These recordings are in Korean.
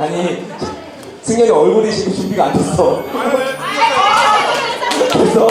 아니 승현이 얼굴이 지금 준비가 안 됐어. 그래서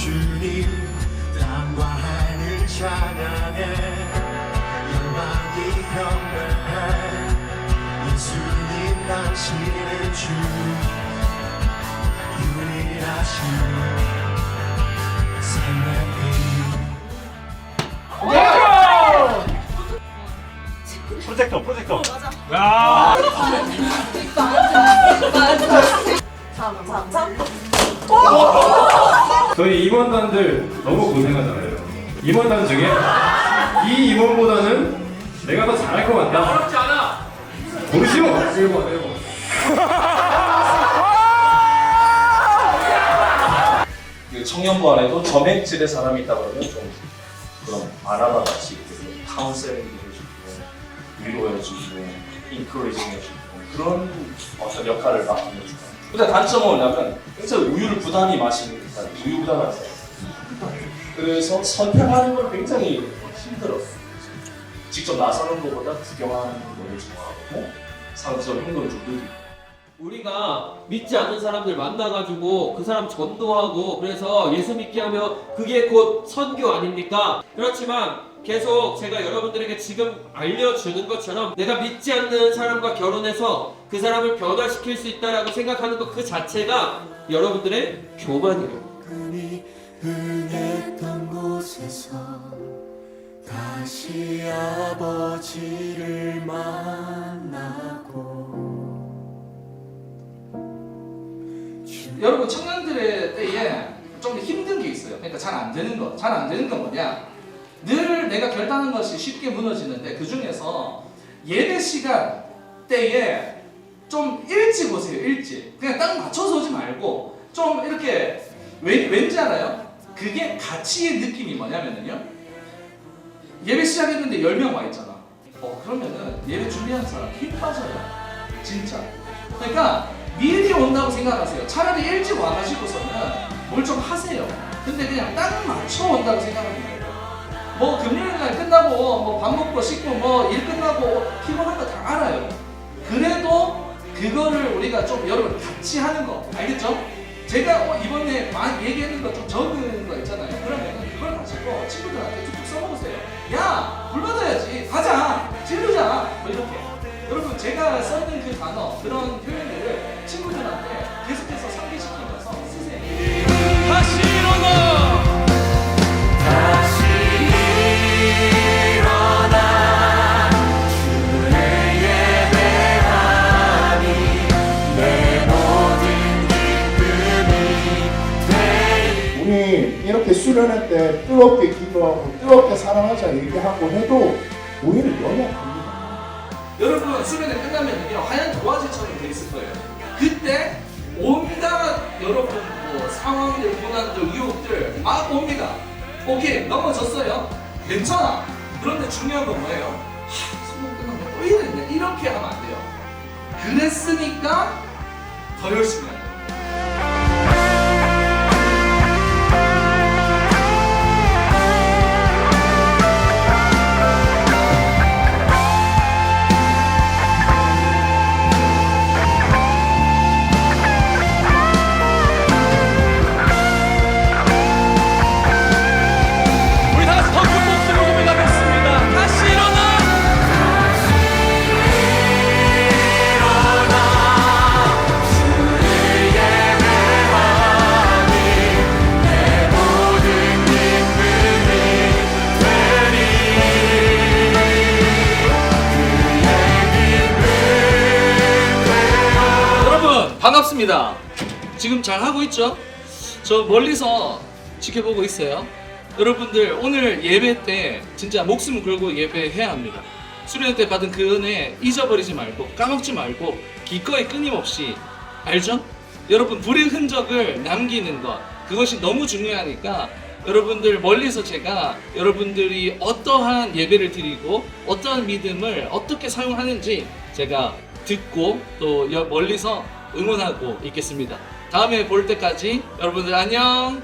주님 땅과 하늘 찬양해. 영광이 현명한 예수님 당신은 주 유일하신 생명이. 프로젝터 프로젝터 저희 임원단들 너무 고생하잖아요. 임원단 중에 이 임원보다는 내가 더 잘할 것 같다. 어렵지 않아. 모르시오. 1번, 1번. 그 청년부 안에도 점액질의 사람이 있다 그러면 좀 그런 아나바 같이 그 카운셀링 해주고 위로해주고 인크레이징 해주고 그런 어떤 역할을 맡는 거죠. 근데 단점은 뭐냐면 굉장히 우유를 부단히 마시는 사람. 그래서 선택하는 걸 굉장히 힘들었어요. 직접 나서는 것보다 구경하는 걸 좋아하고 상처 행동을 좀 느리고 우리가 믿지 않는 사람들 만나가지고 그 사람 전도하고 그래서 예수 믿게 하면 그게 곧 선교 아닙니까? 그렇지만 계속 제가 여러분들에게 지금 알려주는 것처럼 내가 믿지 않는 사람과 결혼해서 그 사람을 변화시킬 수 있다라고 생각하는 것 그 자체가 여러분들의 교만이에요. 그니 흥했던 곳에서 다시 아버지를 만나고 여러분 청년들의 때에 좀 힘든 게 있어요. 그러니까 잘 안 되는 거. 잘 안 되는 건 뭐냐? 늘 내가 결단한 것이 쉽게 무너지는데 그 중에서 예배 시간 때에 좀 일찍 오세요. 일찍. 그냥 딱 맞춰서 오지 말고 좀 이렇게 왠, 왠지 알아요? 그게 가치의 느낌이 뭐냐면요. 예배 시작했는데 10명 와 있잖아. 어 그러면은 예배 준비하는 사람 힘 빠져요. 진짜. 그러니까 미리 온다고 생각하세요. 차라리 일찍 와가지고서는 뭘 좀 하세요. 근데 그냥 딱 맞춰 온다고 생각하면 돼요. 뭐 금요일 날 끝나고 뭐 밥 먹고 씻고 뭐 일 끝나고 피곤한 거 다 알아요. 그래도 그거를 우리가 좀 여러분 같이 하는 거 알겠죠? 제가 어, 이번에 막 얘기하는 거 좀 적은 거 있잖아요. 그러면 그걸 가지고 친구들한테 툭툭 써먹으세요. 야, 불 받아야지. 가자. 지르자. 뭐 이렇게. 여러분 제가 썼는 그 단어 그런 이렇게 수련회 때 뜨겁게 기도하고 뜨겁게 사랑하자 얘기하고 해도 우리는 연약합니다. 여러분 수련회 끝나면요 하얀 도화지처럼 돼 있을 거예요. 그때 온갖 여러분 뭐 상황들, 고난들, 유혹들 막 옵니다. 오케이 넘어졌어요. 괜찮아. 그런데 중요한 건 뭐예요? 하, 수련 끝나면 또 이랬네. 이렇게 하면 안 돼요. 그랬으니까 더 열심히 해야 돼요. 반갑습니다. 지금 잘 하고 있죠? 저 멀리서 지켜보고 있어요. 여러분들 오늘 예배 때 진짜 목숨 걸고 예배해야 합니다. 수련 때 받은 그 은혜 잊어버리지 말고 까먹지 말고 기꺼이 끊임없이 알죠? 여러분 불의 흔적을 남기는 것 그것이 너무 중요하니까 여러분들 멀리서 제가 여러분들이 어떠한 예배를 드리고 어떠한 믿음을 어떻게 사용하는지 제가 듣고 또 여- 멀리서 응원하고 있겠습니다. 다음에 볼 때까지 여러분들 안녕.